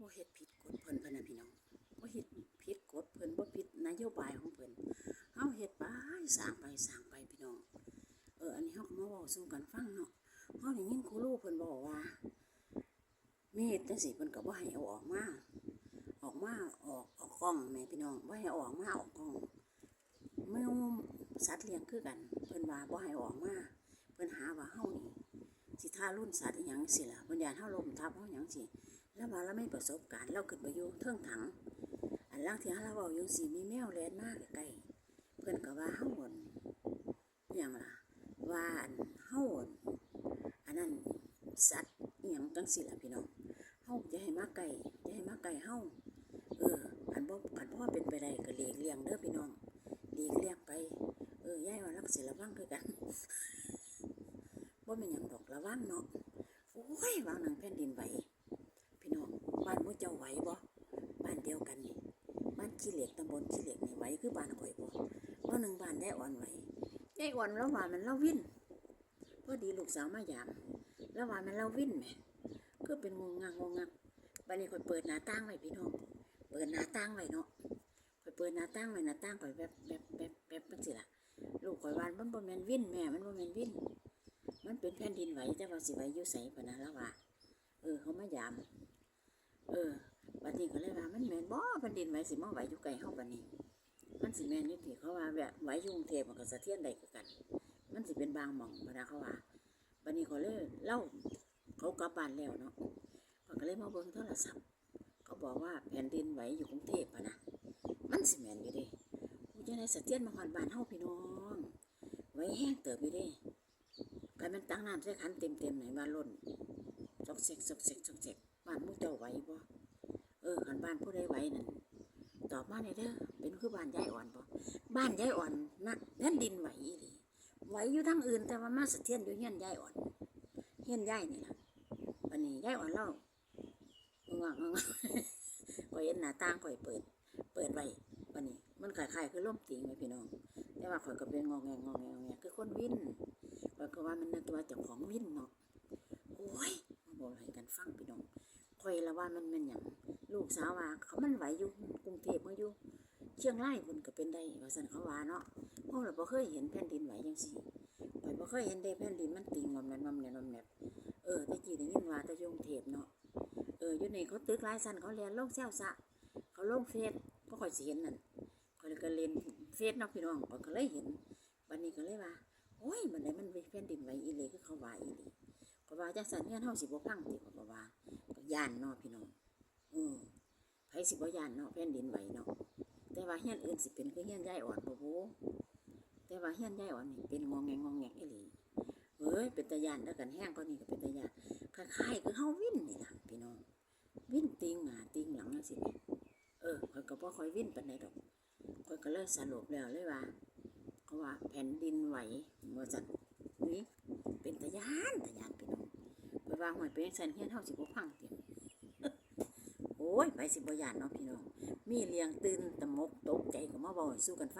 บ่เฮ็ดผิดกฎเพิ่นพะนะพี่น้องบ่เฮ็ดผิดกฎเพิ่นบ่ผิดนโยบายของเพิ่นเฮาเฮ็ดไปสร้างไปสร้างไปพี่น้อง เอออันนี้เฮาก็มาเว้าสู่กันฟังเนาะเฮาได้ยินครูรู้เพิ่นบอกว่าเมีดจังซี่เพิ่นก็บ่ให้เอาออกมาออกมาออกออกกล้องแม่พี่น้องบ่ให้ออกมาออกกล้องแมวสัตว์เลี้ยงคือกัน เพิ่นว่าบ่ให้ออกมาเพิ่นหาว่าเฮานี่สิทารุณสัตว์อีหยังสิล่ะเพิ่นอยากเฮาล้มทับเฮาหยังสิ แล้วว่าเราไม่ประสบการณ์เราขึ้นไปอยู่เทิงถัง อันล่างที่เราเว้าอยู่สิมีแมวแลนมาใกล้เพิ่อนก็ว่าเฮาบ่นอิหยังล่ะว่าอันเฮาบ่นอันนั้นสัตว์อียงจังซี่ล่ะพี่น้องเฮาจะให้มาใกล้จะให้มาใกล้เฮาเอออันบ่อันพ่อเป็นไปได้ก็หลีกเลี่ยงเด้อพี่น้องหลีกเลี่ยงไป เออยายว่ารักสิระวังคือกันบ่แม่นหยังดอกระวังเนาะโอ้ยวางหนังแผ่นดินไหว บ้านมู่เจ้าไหวบ่บ้านเดียวกันนี่บ้านขี้เหล็กตำบลขี้เหล็กนี่ไหวคือบ้านข่อยบ่ว่าหนึ่งบ้านได้อ่อนไหวยายอ่อนแล้วว่ามันเล่าวิ่นพอดีลูกสาวมาหยามแล้วว่ามันเล่าวิ่นแหมก็เป็นงงงักงงงักบัดนี้ข่อยเปิดหน้าต่างไว้พี่น้องเปิดหน้าต่างไว้เนาะข่อยเปิดหน้าต่างไว้หน้าต่างข่อยแบบแบบแบบแบบจังซี่ล่ะลูกข่อยว่ามันบ่แม่นวิ่นแม่มันบ่แม่นวิ่นมันเป็นแผ่นดินไหวแต่ว่าสิไหวอยู่ไสปะนะแล้วว่าเออเขามายาม เออบัดนี้ก็เลยว่ามันแมนบ่แผ่นดินไหวสิมาไหวอยู่ไกลเฮาบัดนี้ มันสิแม่นอยู่ที่เขาว่าแบบไหวอยู่กรุงเทพมันก็สะเทือนได้คือกัน มันสิเป็นบางหม่องบ่นะเขาว่าบัดนี้เขาเลยเล่าเขากลับบ้านแล้วเนาะเขาก็เลยมาเบิ่งโทรศัพท์เขาบอกว่าแผ่นดินไหวอยู่กรุงเทพอะนะมันสิแมนอยู่เด้ผู้จังได๋สะเทือนมาฮอดบ้านเฮาพี่น้องไหวแห้งเติบอยู่ด้กลายมันตักน้ำใส่ขันเต็มๆไหนว่าล้นซอกเซกซอกเซกซอกเซก บ้านหมูเจ้าไหวบ่เออขันบ้านผู้ใดไหวนั่นตอบมาหน่ยเด้อเป็นคือบ้านยายอ่อนบ่บ้านยายอ่อนนะแผ่นดินไหวอีหลีไหวอยู่ทั้งอื่นแต่ว่ามาสะเทือนอยู่เฮียนยายอ่อนเฮียนยายนี่ล่ะวันนี้ยายอ่อนเล่าง่วงง่วงข่อยเห็นหน้าต่างข่อยเปิด เปิดไว้วันนี้ มันคล้ายๆคือล่มติงไว้พี่น้อง แต่ว่าข่อยก็เป็นงอแงงอแงงอแงคือคนวินข่อยก็ว่ามันนึกว่าเจ้าของวินเนาะโอ้ยมาบอกให้กันฟังพี่น้อง คอยละว่ามันเป็นอย่างลูกสาวว่าเขามันไหวอยู่กรุงเทพมาอยู่เชียงรายมันก็เป็นได้ว่าสันเขาว่าเนาะเพราะเราบ่เคยเห็นแผ่นดินไหวจังซี่ข่อยบ่เคยเห็นได้แผ่นดินมันติงงมแนนงอมแนนงอมแนบเออต่กี้ได้ยินว่าต่อยงเทพเนาะเอออยู่นี่เขาตึกลายสันเขาเรียนลงแซวซะเขาลงเฟซก็คอยสิเห็นนั่นข่อยก็เล่นเฟซเนาะพี่น้องข่อยก็เลยเห็นบัดนี้ก็เลยว่าโอ้ยมันได้มันเป็นแผ่นดินไหวอีหลีคือเขาว่าอีหลีก็ว่าจังสันเฮียนเฮาสิบพังติก็ว่า ย่านเนาะพี่น้องเออไผสิบ่ย่านเนาะแผ่นดินไหวเนาะแต่ว่าเฮียนอื่นสิเป็นคือเฮียนยายอ่อนบ่บูแต่ว่าเฮียนยายอ่อนนี่เป็นงองแงงงองแงงอีหลีเอ้ยเป็นตาย่านแล้วกันแห้งกว่านี้ก็เป็นตาย่านคล้ายๆคือเฮาวิ่นนี่ล่ะพี่น้องวิ่นติงหน้าติงหลังจังซี่แหมเออข้อยก็บ่ค่อยวิ่นปานใดดอกข้อยก็เลยสรุปแล้วเลยว่าเขาว่าแผ่นดินไหวว่าซั่นนี่เป็นตะยานตะยานพี่น้องไปวาหอยเป็นจั่นเฮียนเฮาสิบ่พังติโอ้ ยไปสิบ่ยานเนาะพี่น้อง มีเลี้ยงตื่นตะมกตกใจก็มาบ่อยสู้กันฟัง